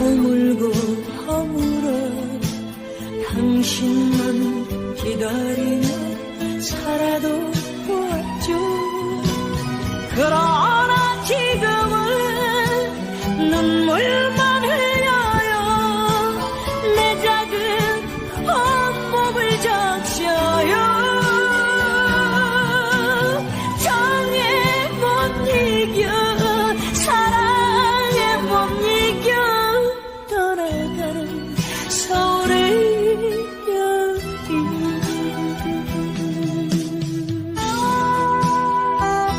허물고 허물어 당신만 기다리며 살아도 보았죠. 그러나 지금은 눈물